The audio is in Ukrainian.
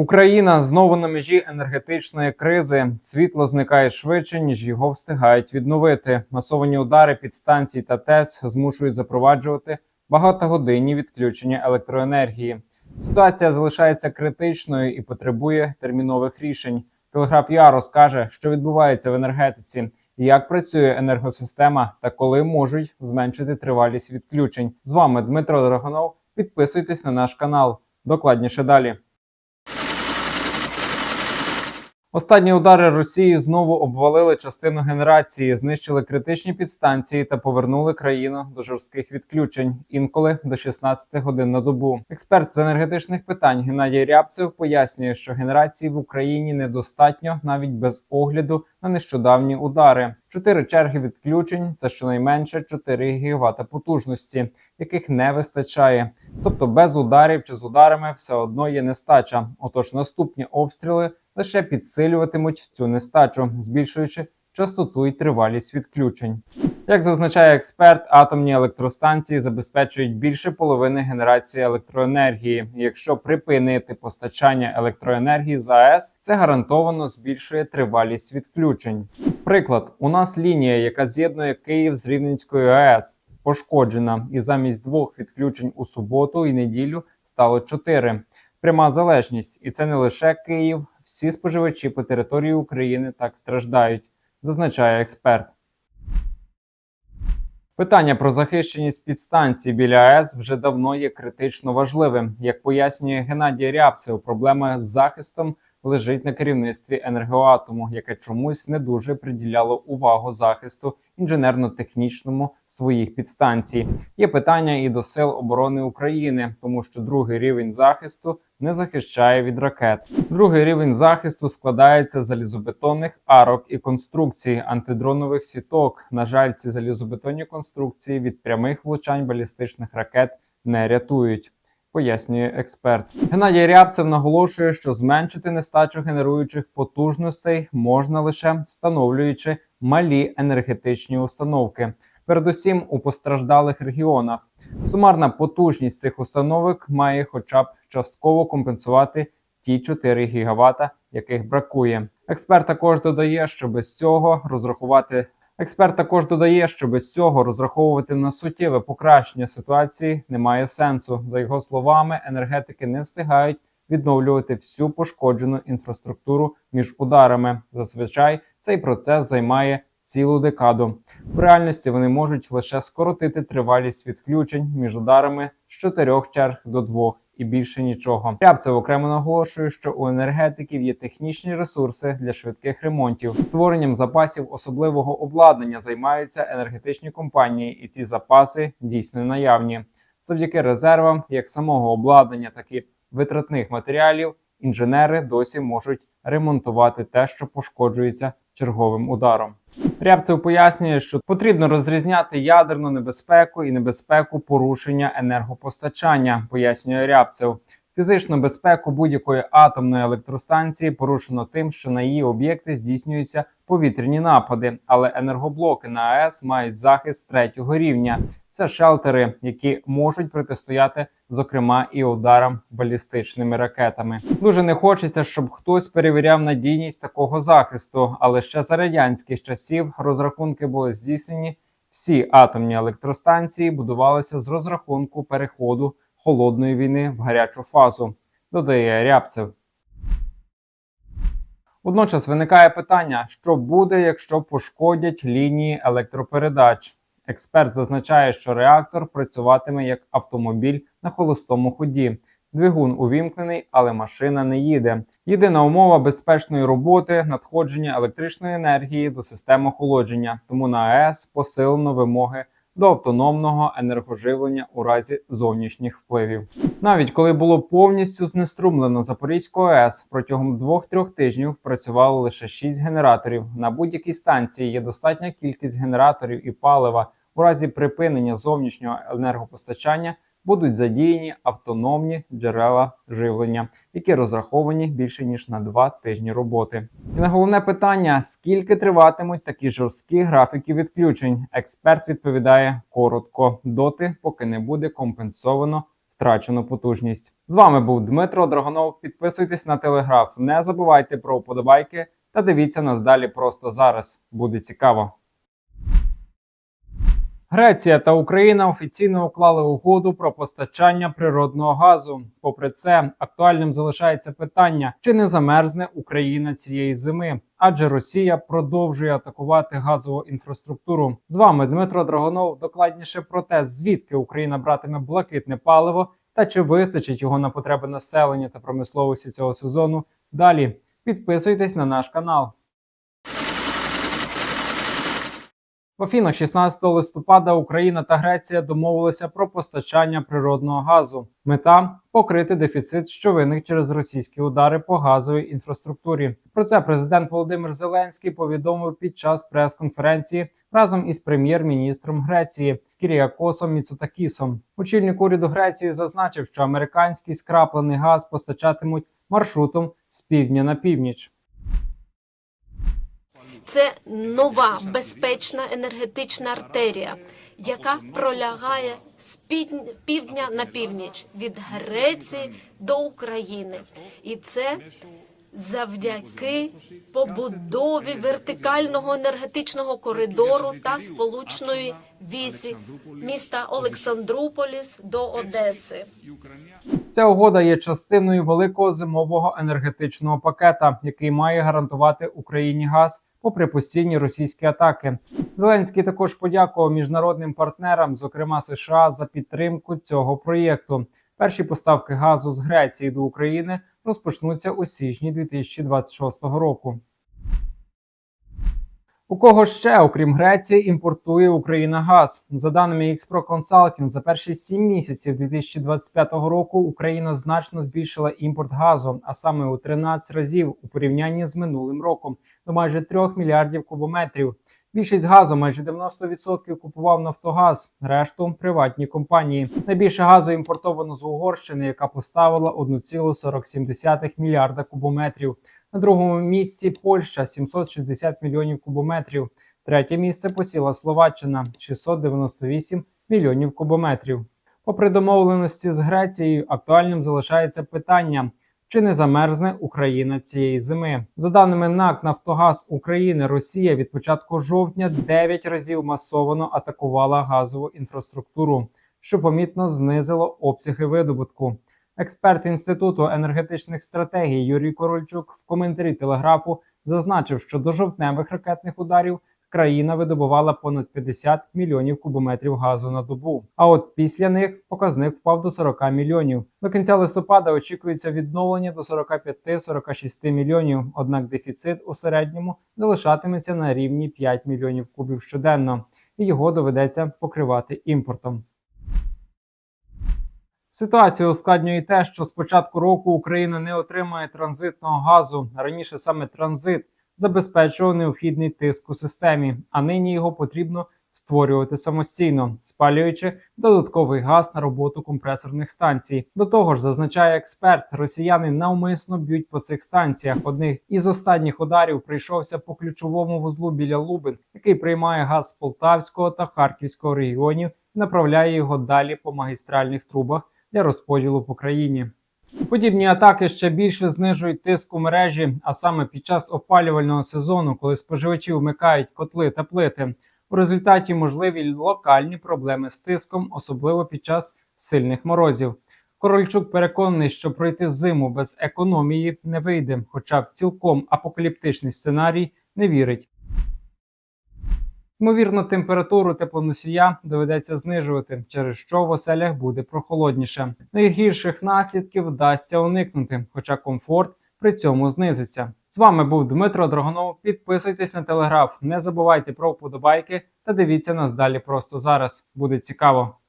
Україна знову на межі енергетичної кризи. Світло зникає швидше, ніж його встигають відновити. Масовані удари підстанцій та ТЕС змушують запроваджувати багатогодинні відключення електроенергії. Ситуація залишається критичною і потребує термінових рішень. Телеграф Я розкаже, що відбувається в енергетиці, як працює енергосистема та коли можуть зменшити тривалість відключень. З вами Дмитро Драгонов. Підписуйтесь на наш канал. Докладніше далі. Останні удари Росії знову обвалили частину генерації, знищили критичні підстанції та повернули країну до жорстких відключень, інколи до 16 годин на добу. Експерт з енергетичних питань Геннадій Рябцев пояснює, що генерації в Україні недостатньо навіть без огляду на нещодавні удари. Чотири черги відключень це щонайменше 4 ГВт потужності, яких не вистачає. Тобто без ударів чи з ударами все одно є нестача. Отож, наступні обстріли лише підсилюватимуть цю нестачу, збільшуючи частоту і тривалість відключень. Як зазначає експерт, атомні електростанції забезпечують більше половини генерації електроенергії. Якщо припинити постачання електроенергії з АЕС, це гарантовано збільшує тривалість відключень. Приклад, у нас лінія, яка з'єднує Київ з Рівненською АЕС, пошкоджена, і замість двох відключень у суботу і неділю стало чотири. Пряма залежність, і це не лише Київ. Всі споживачі по території України так страждають, зазначає експерт. Питання про захищеність підстанцій біля АЕС вже давно є критично важливим. Як пояснює Геннадій Рябцев, проблеми з захистом лежить на керівництві енергоатому, яке чомусь не дуже приділяло увагу захисту інженерно-технічному своїх підстанцій. Є питання і до сил оборони України, тому що другий рівень захисту не захищає від ракет. Другий рівень захисту складається з залізобетонних арок і конструкцій антидронових сіток. На жаль, ці залізобетонні конструкції від прямих влучань балістичних ракет не рятують. Пояснює експерт. Геннадій Рябцев наголошує, що зменшити нестачу генеруючих потужностей можна лише встановлюючи малі енергетичні установки, передусім у постраждалих регіонах. Сумарна потужність цих установок має, хоча б частково компенсувати ті 4 ГВт, яких бракує. Експерт також додає, що без цього розрахувати. Експерт також додає, що без цього розраховувати на суттєве покращення ситуації немає сенсу. За його словами, енергетики не встигають відновлювати всю пошкоджену інфраструктуру між ударами. Зазвичай цей процес займає цілу декаду. В реальності вони можуть лише скоротити тривалість відключень між ударами з чотирьох черг до двох. І більше нічого. Рябцев окремо наголошує, що у енергетиків є технічні ресурси для швидких ремонтів. Створенням запасів особливого обладнання займаються енергетичні компанії, і ці запаси дійсно наявні. Завдяки резервам, як самого обладнання, так і витратних матеріалів, інженери досі можуть ремонтувати те, що пошкоджується черговим ударом. Рябцев пояснює, що потрібно розрізняти ядерну небезпеку і небезпеку порушення енергопостачання, пояснює Рябцев. Фізичну безпеку будь-якої атомної електростанції порушено тим, що на її об'єкти здійснюються повітряні напади, але енергоблоки на АЕС мають захист третього рівня. Це шелтери, які можуть протистояти, зокрема, і ударам балістичними ракетами. Дуже не хочеться, щоб хтось перевіряв надійність такого захисту, але ще за радянських часів розрахунки були здійснені. Всі атомні електростанції будувалися з розрахунку переходу холодної війни в гарячу фазу, додає Рябцев. Водночас виникає питання, що буде, якщо пошкодять лінії електропередач. Експерт зазначає, що реактор працюватиме як автомобіль на холостому ході. Двигун увімкнений, але машина не їде. Єдина умова безпечної роботи надходження електричної енергії до системи охолодження. Тому на АЕС посилено вимоги до автономного енергоживлення у разі зовнішніх впливів. Навіть коли було повністю знеструмлено Запорізьку АЕС, протягом 2-3 тижнів працювало лише 6 генераторів. На будь-якій станції є достатня кількість генераторів і палива. У разі припинення зовнішнього енергопостачання будуть задіяні автономні джерела живлення, які розраховані більше ніж на 2 тижні роботи. І на головне питання: скільки триватимуть такі жорсткі графіки відключень? Експерт відповідає коротко, доти, поки не буде компенсовано втрачену потужність. З вами був Дмитро Драгонов. Підписуйтесь на телеграф, не забувайте про вподобайки та дивіться нас далі просто зараз. Буде цікаво. Греція та Україна офіційно уклали угоду про постачання природного газу. Попри це, актуальним залишається питання, чи не замерзне Україна цієї зими, адже Росія продовжує атакувати газову інфраструктуру. З вами Дмитро Драгонов. Докладніше про те, звідки Україна братиме блакитне паливо та чи вистачить його на потреби населення та промисловості цього сезону. Далі підписуйтесь на наш канал. В Афінах 16 листопада Україна та Греція домовилися про постачання природного газу. Мета покрити дефіцит, що виник через російські удари по газовій інфраструктурі. Про це президент Володимир Зеленський повідомив під час прес-конференції разом із прем'єр-міністром Греції Кіріакосом Міцутакісом. Очільник уряду Греції зазначив, що американський скраплений газ постачатимуть маршрутом з півдня на північ. Це нова безпечна енергетична артерія, яка пролягає з півдня на північ від Греції до України, і це завдяки побудові вертикального енергетичного коридору та сполучної візі міста Олександрополіс до Одеси. Ця угода є частиною великого зимового енергетичного пакета, який має гарантувати Україні газ попри постійні російські атаки. Зеленський також подякував міжнародним партнерам, зокрема США, за підтримку цього проєкту. Перші поставки газу з Греції до України розпочнуться у січні 2026 року. У кого ще, окрім Греції, імпортує Україна газ? За даними Xpro Consulting, за перші 7 місяців 2025 року Україна значно збільшила імпорт газу, а саме у 13 разів у порівнянні з минулим роком до майже 3 мільярдів кубометрів. Більшість газу, майже 90% купував Нафтогаз, решту приватні компанії. Найбільше газу імпортовано з Угорщини, яка поставила 1,47 мільярда кубометрів. На другому місці Польща 760 мільйонів кубометрів. Третє місце посіла Словаччина 698 мільйонів кубометрів. Попри домовленості з Грецією, актуальним залишається питання. Чи не замерзне Україна цієї зими? За даними НАК Нафтогаз України, Росія від початку жовтня 9 разів масово атакувала газову інфраструктуру, що помітно знизило обсяги видобутку. Експерт інституту енергетичних стратегій Юрій Корольчук в коментарі телеграфу зазначив, що до жовтневих ракетних ударів країна видобувала понад 50 мільйонів кубометрів газу на добу. А от після них показник впав до 40 мільйонів. До кінця листопада очікується відновлення до 45-46 мільйонів. Однак дефіцит у середньому залишатиметься на рівні 5 мільйонів кубів щоденно, і його доведеться покривати імпортом. Ситуацію ускладнює те, що з початку року Україна не отримує транзитного газу. Раніше саме транзит забезпечував необхідний тиск у системі, а нині його потрібно створювати самостійно, спалюючи додатковий газ на роботу компресорних станцій. До того ж, зазначає експерт, росіяни навмисно б'ють по цих станціях. Одних із останніх ударів прийшовся по ключовому вузлу біля Лубин, який приймає газ з Полтавського та Харківського регіонів і направляє його далі по магістральних трубах для розподілу по країні. Подібні атаки ще більше знижують тиск у мережі, а саме під час опалювального сезону, коли споживачі вмикають котли та плити. У результаті можливі локальні проблеми з тиском, особливо під час сильних морозів. Корольчук переконаний, що пройти зиму без економії не вийде, хоча в цілком апокаліптичний сценарій не вірить. Ймовірно, температуру теплоносія доведеться знижувати, через що в оселях буде прохолодніше. Найгірших наслідків вдасться уникнути, хоча комфорт при цьому знизиться. З вами був Дмитро Драгонов. Підписуйтесь на телеграф, не забувайте про вподобайки та дивіться нас далі просто зараз. Буде цікаво.